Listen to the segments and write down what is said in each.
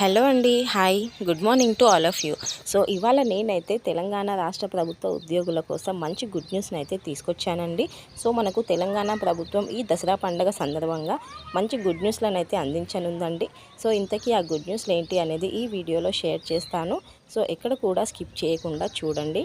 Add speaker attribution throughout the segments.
Speaker 1: Hello అండి hi. Good morning to all of you. So ఇవాళ నేనైతే తెలంగాణ రాష్ట్ర ప్రభుత్వ ఉద్యోగుల కోసం మంచి గుడ్ న్యూస్ని అయితే తీసుకొచ్చానండి. సో మనకు తెలంగాణ ప్రభుత్వం ఈ దసరా పండుగ సందర్భంగా మంచి గుడ్ న్యూస్లను అయితే అందించనుందండి. సో ఇంతకీ ఆ గుడ్ న్యూస్లు ఏంటి అనేది ఈ వీడియోలో షేర్ చేస్తాను. సో ఎక్కడ కూడా స్కిప్ చేయకుండా చూడండి.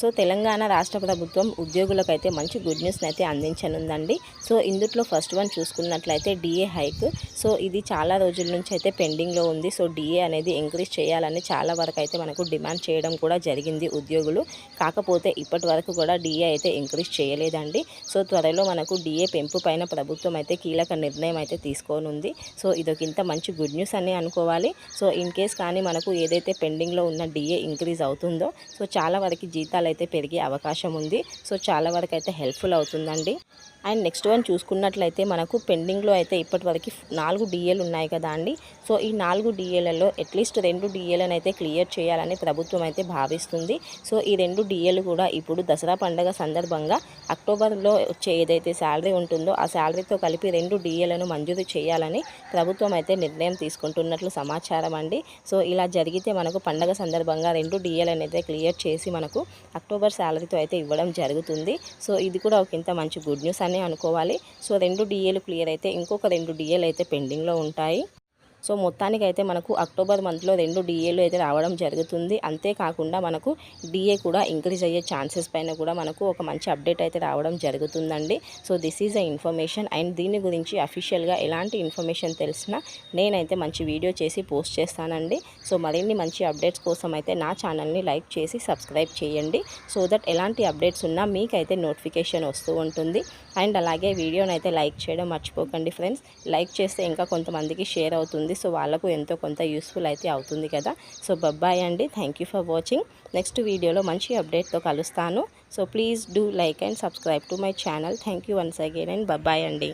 Speaker 1: సో తెలంగాణ రాష్ట్ర ప్రభుత్వం ఉద్యోగులకైతే మంచి గుడ్ న్యూస్ని అయితే అందించనుందండి. సో ఇందుట్లో ఫస్ట్ వన్ చూసుకున్నట్లయితే డిఏ హైక్. సో ఇది చాలా రోజుల నుంచి అయితే పెండింగ్లో ఉంది. సో డిఏ అనేది ఎంకరేజ్ చేయాలని చాలా వరకు అయితే మనకు డిమాండ్ చేయడం కూడా జరిగింది ఉద్యోగులు. కాకపోతే ఇప్పటి వరకు కూడా డిఏ అయితే ఎంకరేజ్ చేయలేదండి. సో త్వరలో మనకు డిఏ పెంపు పైన ప్రభుత్వం అయితే కీలక నిర్ణయం అయితే తీసుకోనుంది. సో ఇదొకింత మంచి గుడ్ న్యూస్ అని అనుకోవాలి. సో ఇన్ కేస్ కానీ మనకు ఏదైతే పెండింగ్లో ఉన్న డిఏ ఇంక్రీజ్ అవుతుందో సో చాలా వరకు జీతాలు అయితే పెరిగే అవకాశం ఉంది. సో చాలా వరకు అయితే హెల్ప్ఫుల్ అవుతుందండి. అండ్ నెక్స్ట్ వన్ చూసుకున్నట్లయితే మనకు పెండింగ్లో అయితే ఇప్పటివరకు నాలుగు డిఏలు ఉన్నాయి కదా అండి. సో ఈ నాలుగు డిఏలలో అట్లీస్ట్ రెండు డిఏలను అయితే క్లియర్ చేయాలని ప్రభుత్వం అయితే భావిస్తుంది. సో ఈ రెండు డిఏలు కూడా ఇప్పుడు దసరా పండుగ సందర్భంగా అక్టోబర్లో వచ్చే ఏదైతే శాలరీ ఉంటుందో ఆ శాలరీతో కలిపి రెండు డిఏలను మంజూరు చేయాలని ప్రభుత్వం అయితే నిర్ణయం తీసుకుంటున్నట్లు సమాచారం అండి. సో ఇలా జరిగితే మనకు పండగ సందర్భంగా రెండు డిఏలను అయితే క్లియర్ చేసి మనకు అక్టోబర్ శాలరీతో అయితే ఇవ్వడం జరుగుతుంది. సో ఇది కూడా ఒక ఇంత మంచి గుడ్ న్యూస్ అని అనుకోవాలి. సో రెండు డిఏలు క్లియర్ అయితే ఇంకొక రెండు డిఏలు అయితే పెండింగ్లో ఉంటాయి. సో మొత్తానికి అయితే మనకు అక్టోబర్ మంత్లో రెండు డిఏలు అయితే రావడం జరుగుతుంది. అంతేకాకుండా మనకు డిఏ కూడా ఇంక్రీజ్ అయ్యే ఛాన్సెస్ పైన కూడా మనకు ఒక మంచి అప్డేట్ అయితే రావడం జరుగుతుందండి. So this is a information and దీని గురించి అఫీషియల్గా ఎలాంటి ఇన్ఫర్మేషన్ తెలిసినా నేనైతే మంచి వీడియో చేసి పోస్ట్ చేస్తానండి. సో మరిన్ని మంచి అప్డేట్స్ కోసం అయితే నా ఛానల్ని లైక్ చేసి సబ్స్క్రైబ్ చేయండి. సో దట్ ఎలాంటి అప్డేట్స్ ఉన్నా మీకైతే నోటిఫికేషన్ వస్తూ ఉంటుంది. అండ్ అలాగే వీడియోని అయితే లైక్ చేయడం మర్చిపోకండి ఫ్రెండ్స్. లైక్ చేస్తే ఇంకా కొంతమందికి షేర్ అవుతుంది. సో వాళ్ళకు ఎంతో కొంత యూస్ఫుల్ అయితే అవుతుంది కదా. సో బబ్బాయ్ అండి. Thank you for watching next వీడియోలో మంచి అప్డేట్తో కలుస్తాను. So please do like and subscribe to my channel thank you once again and bye bye అండి.